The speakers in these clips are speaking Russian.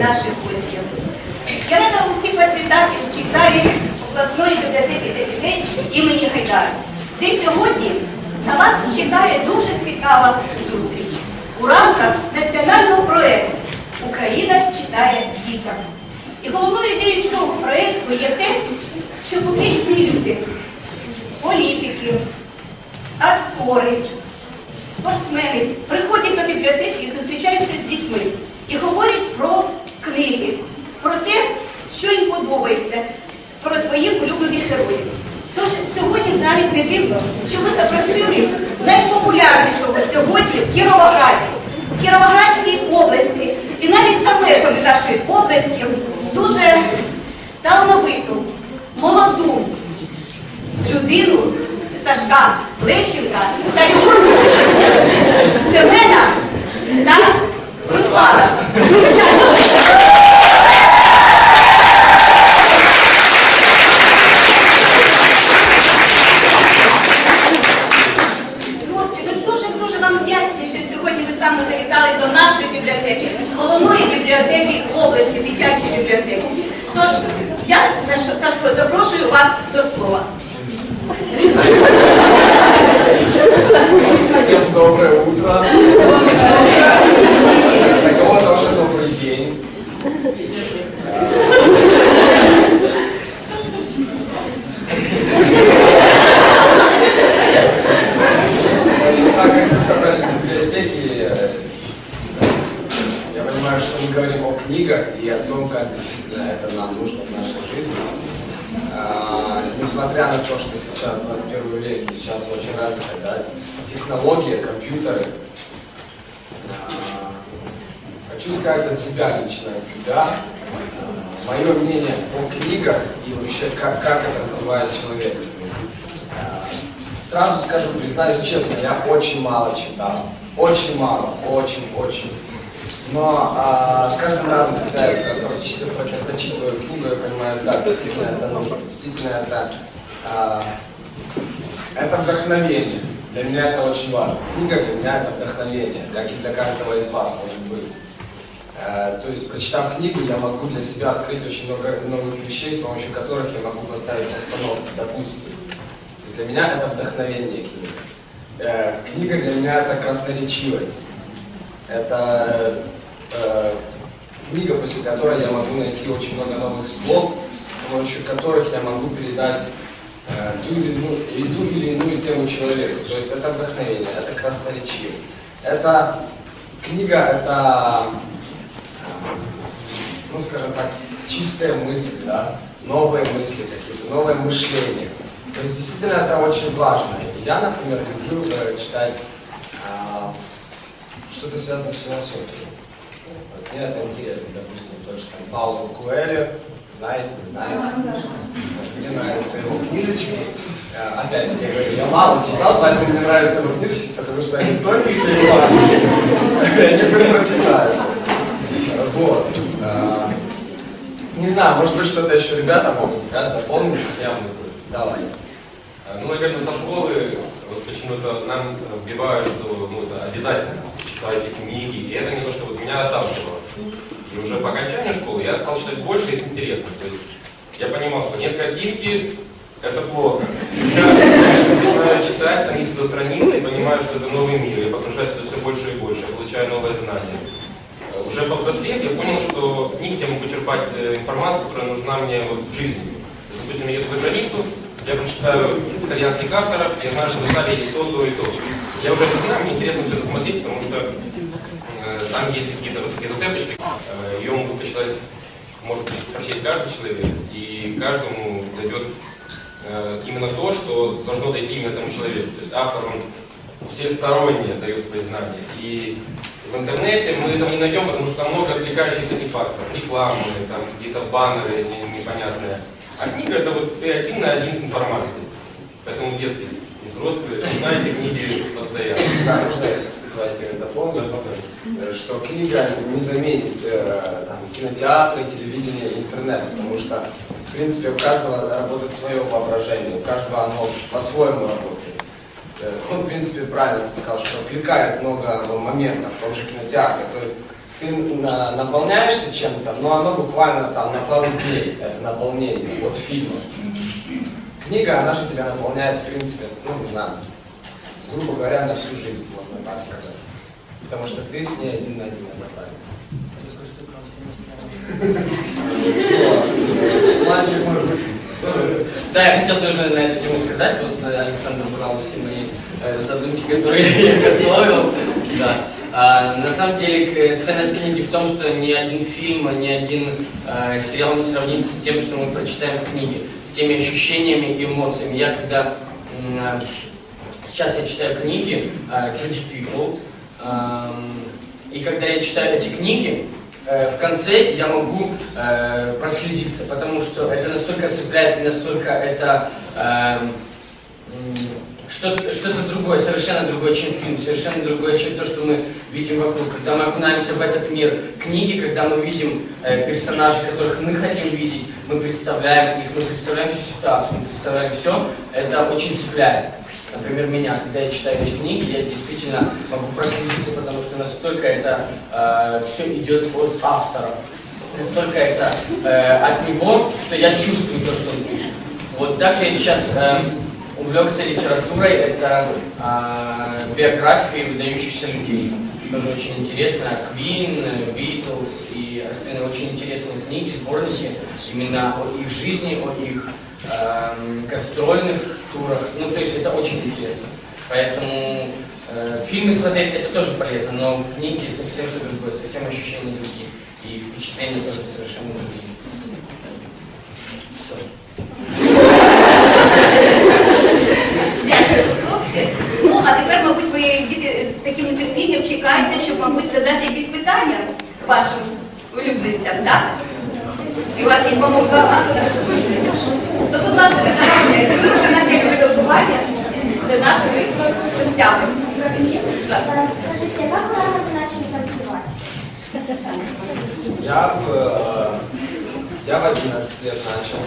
і наших гостів. Я рада усіх вас вітати у цій залі обласної бібліотеки для дітей імені Гайдара, де сьогодні на вас чекає дуже цікава зустріч у рамках національного проєкту Україна читає дітям. І головною ідеєю цього проєкту є те, що публічні люди, політики, актори, спортсмени приходять до бібліотеки і зустрічаються з дітьми і говорять про книги, про те, що їм подобається, про своїх улюблених героїв. Тож сьогодні навіть не дивно, що ми запросили найпопулярнішого сьогодні в Кіровограді, в Кіровоградській області і навіть за межами нашої області дуже талановиту, молоду людину Сашка Лещенка та його друзів Семена Руслана. Хлопці, ми дуже-дуже вам вдячні, що сьогодні ви саме завітали до нашої бібліотеки, головної бібліотеки області, дитячої бібліотеки. Тож, я, Сашко, запрошую вас до слова. Понимаю, что мы говорим о книгах и о том, как действительно это нам нужно в нашей жизни. А, несмотря на то, что сейчас 21 век, и сейчас очень развита да, технология, компьютеры, а, хочу сказать от себя, лично от себя, мое мнение о книгах и вообще как, как это развивает человека. То есть, а, сразу скажу, признаюсь честно, я очень мало читал. Очень мало, очень-очень. Но а, с каждым разом, когда я прочитываю, прочитываю книгу, я понимаю, да, действительно это нужно, действительно это, а, это вдохновение. Для меня это очень важно. Книга для меня это вдохновение, и для каждого из вас может быть. Э, То есть, прочитав книгу, я могу для себя открыть очень много новых вещей, с помощью которых я могу поставить постановки, допустим. То есть для меня это вдохновение книги. Э, Книга для меня это красноречивость. Это э, книга, после которой я могу найти очень много новых слов, с помощью которых я могу передать э, ту или иную, тему человеку. То есть это вдохновение, это красноречивость. Это книга, это, э, ну скажем так, чистая мысль, да? новые мысли какие-то, новое мышление. То есть действительно это очень важно. Я, например, люблю э, читать а, что-то связано с философией. Мне это интересно, допустим, то, что там Пауло Куэльо, знаете, не знаете? Мне нравятся его книжечки. Э, Опять-таки, я говорю, я мало читал, поэтому мне нравятся его книжечки, потому что они только переводные, они быстро читаются. Вот. Э, Не знаю, может быть, что-то еще ребята могут сказать, дополнить. Я могу. Давай. Ну, наверное, со школы вот почему-то нам вбивают, что ну, это обязательно читайте книги. И это не то, что вот меня отталкивало. И уже по окончании школы я стал читать больше и с интересом. То есть я понимал, что нет картинки, это плохо. Я начинаю читать страницу за страницей и понимаю, что это новый мир. Я погружаюсь это все больше и больше, я получаю новые знания. Э, Уже повзрослев, я понял, что в книгах я могу черпать э, информацию, которая нужна мне вот в жизни. Есть, Допустим, я еду за границу, я прочитаю итальянских авторов, я знаю, что в Италии есть то, то и то. Я уже это знаю, мне интересно все это смотреть, потому что там есть какие-то вот такие зацепочки. Э, ее могут почитать, может прочесть каждый человек, и каждому дойдет э, именно то, что должно дойти именно этому человеку. То есть автор, он всесторонне дает свои знания. И в интернете мы этого не найдем, потому что там много отвлекающихся факторов. Рекламы, там какие-то баннеры не- непонятные. А книга это вот ты один на один с информацией. Поэтому детки взрослые, читайте книги постоянно. Да, нужно, э, что книга не заменит э, там, кинотеатры, телевидение интернет, потому что, в принципе, у каждого работает свое воображение, у каждого оно по-своему работает. Э, Он, в принципе, правильно сказал, что отвлекает много моментов в том же кинотеатре. То есть ты на- наполняешься чем-то, но оно буквально там на пару дней, это наполнение от фильма. Книга, она же тебя наполняет, в принципе, ну, не знаю, грубо говоря, на всю жизнь, можно так сказать. Потому что ты с ней один на один, это правильно. Да, я хотел тоже на эту тему сказать. Вот э, Александр брал все мои э, задумки, которые я готовил. Да. А, на самом деле к- ценность книги в том, что ни один фильм, ни один э, сериал не сравнится с тем, что мы прочитаем в книге, с теми ощущениями и эмоциями. Я когда э, сейчас я читаю книги э, Джуди Пиклд, эм, и когда я читаю эти книги, э, в конце я могу э, прослезиться, потому что это настолько цепляет настолько это эм, что-то другое, совершенно другое, чем фильм, совершенно другое, чем то, что мы видим вокруг. Когда мы окунаемся в этот мир книги, когда мы видим э, персонажей, которых мы хотим видеть, мы представляем их, мы представляем всю ситуацию, мы представляем все, это очень цепляет. Например, меня, когда я читаю эти книги, я действительно могу прослезиться, потому что настолько это все идет от автора. Настолько это э, от него, что я чувствую то, что он пишет. Вот также я сейчас э, увлекся литературой, это э, биографии выдающихся людей. Тоже очень интересно. Queen, Beatles и остальные очень интересные книги, сборники именно о их жизни, о их эм, гастрольных турах. Ну, то есть это очень интересно. Поэтому э, фильмы смотреть это тоже полезно, но в книге совсем все другое, совсем ощущения другие. И впечатления тоже совершенно другие. Всё. Дякую, хлопці. Ну, а тепер, мабуть, ви діти з таким нетерпінням чекаєте, щоб, мабуть, задати якісь питання вашим улюбленцям, так? І у вас їх, мабуть, багато. То, будь ласка, ви у нас є спілкування з нашими гостями. Как вы рано начали танцевать? Я в, э, я в 11 лет начал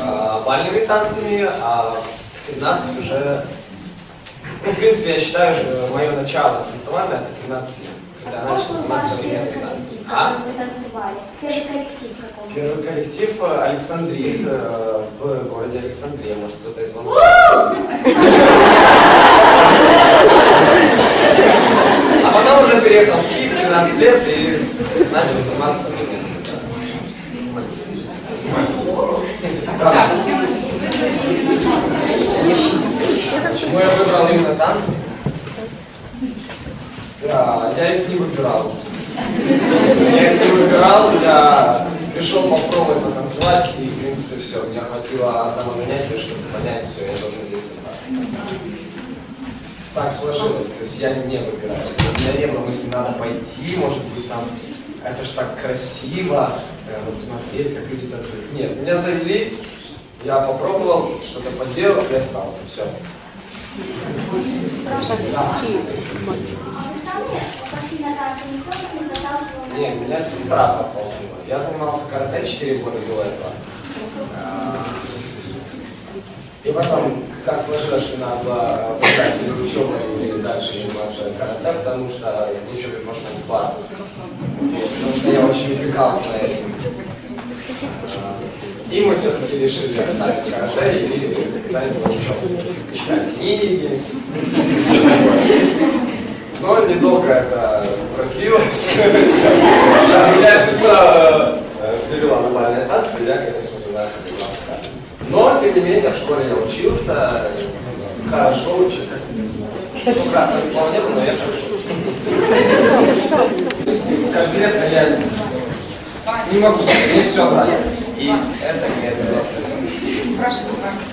э, бальными танцами, а в 13 уже... Ну, в принципе, я считаю, что мое начало танцевальное это 15 лет. Когда начал заниматься современным первый коллектив, А? который вы танцевали? Первый коллектив какой? Первый коллектив э, Александрит э, в городе Александрия. Может, кто-то из вас. А потом уже переехал в Киев 13 лет и начал заниматься Да. Почему я выбрал именно танцы? Я, я их не выбирал. Я их не выбирал, я пришел попробовать потанцевать, и, в принципе, все. Мне хватило одного занятия, чтобы понять, все, я должен здесь остаться. Так сложилось, то есть я не выбираю. У меня не было мысли, надо пойти, может быть, там, это ж так красиво, э, вот смотреть, как люди танцуют. Нет, меня завели, я попробовал, что-то поделал и остался, все. А Нет, меня сестра подтолкнула. Я занимался карате 4 года до этого. А, И потом так сложилось, что надо было выбрать или учебу, или дальше заниматься карате, потому что в учебе пошел в спад. Потому что я очень увлекался этим. А, И мы все-таки решили оставить карате и заняться учебой. Читать книги. Но недолго это продлилось. Меня сестра э, перевела на бальные танцы, я, конечно же, начал. Но, тем не менее, в школе я учился, хорошо учился. Ну, красного диплома не было, но я хорошо учился. Конкретно я не могу сказать, мне все нравится. И это не обязательно.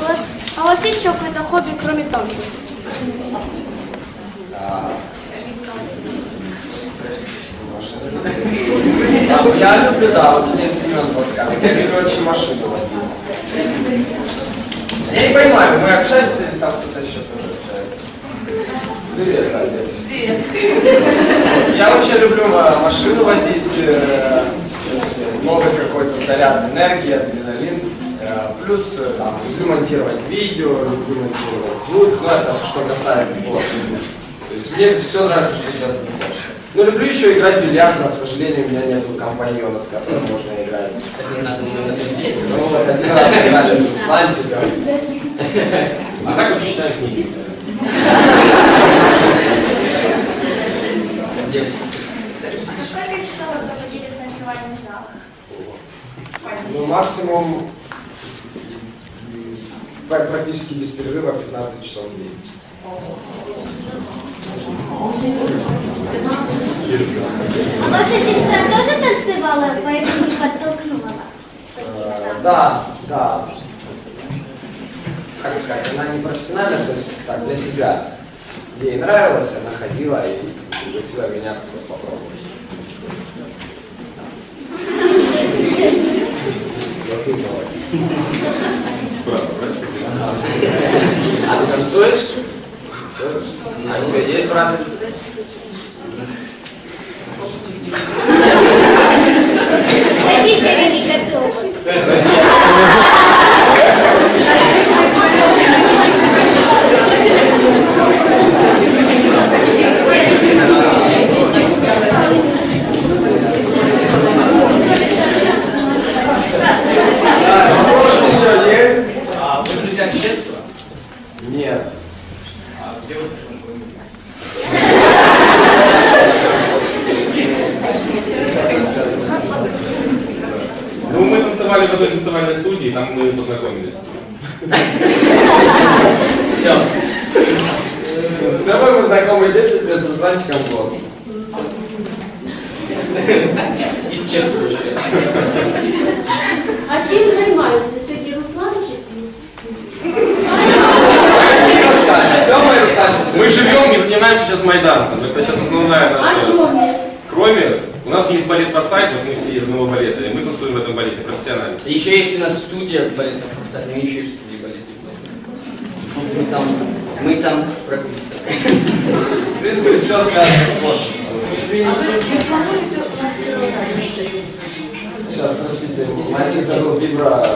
У вас, а у вас есть еще какое-то хобби, кроме танцев? А, А, Я люблю, да, вот мне Семен подсказывает. Я люблю очень машину водить. Я не понимаю, мы общаемся или там кто-то еще тоже общается? Привет, отец. Привет. Я очень люблю ма- машину водить, э, то есть э, новый какой-то заряд энергии, адреналин. Э, Плюс там, люблю монтировать видео, люблю монтировать звук, ну это что касается творчества. То есть мне все нравится, что связано с. Ну, люблю еще играть в бильярд, но, к сожалению, у меня нет компаньона, с которым можно играть. На друзей. Ну, вот один раз играли с Русланчиком. А так вот читаешь книги. Девочки. Сколько часов вы проводили в танцевальных залах? Ну, максимум практически без перерыва 15 часов в день. А ваша сестра тоже танцевала, поэтому подтолкнула вас? пойти Э, танцы? Да, да. Как сказать, она не профессиональная, то есть так, для себя. Ей нравилось, она ходила и пригласила меня туда попробовать. Задумалась. А ты танцуешь? Танцуешь? А у тебя есть брат? Родители не готовы. Вопрос еще есть? А вы друзья с детства? Нет. А где вы познакомились? Ну, мы танцевали в одной танцевальной студии, там мы познакомились. Все. С собой мы знакомы 10 лет, с Русланчиком год. Исчерпывающе. А чим займаються сьогодні Русланчик? Все, мой Русланчик. Мы живем и занимаемся сейчас майданцем. Это сейчас основная А наша... кроме? Кроме, у нас есть балет «Форсайт», вот мы все из одного балета, и мы танцуем в этом балете профессионально. Еще есть у нас студия балета «Форсайт», мы еще и студии балете Мы там, мы там прописаны. В принципе, все связано с творчеством. Сейчас, простите, мальчик забыл вибро.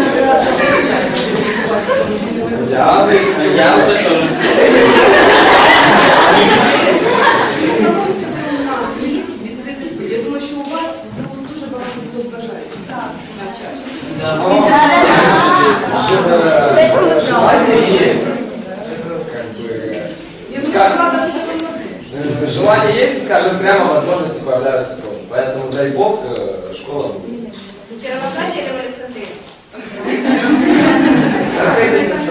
Я выключу. Я уже тоже. Я думаю, що у вас дуже багато хто. Да. Ж- э, Желание есть. Э, скажем прямо, возможности появляются тоже. Поэтому, дай бог, э, школа будет. Первозначие или в Александрии?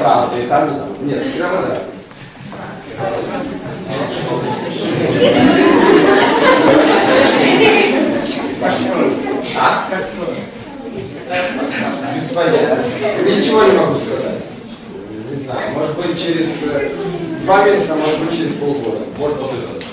Сразу, и там. Нет, прямо да. А? Как Без понятия. Ничего не могу сказать. Не знаю, может быть через э, два месяца, может быть через полгода. Может быть.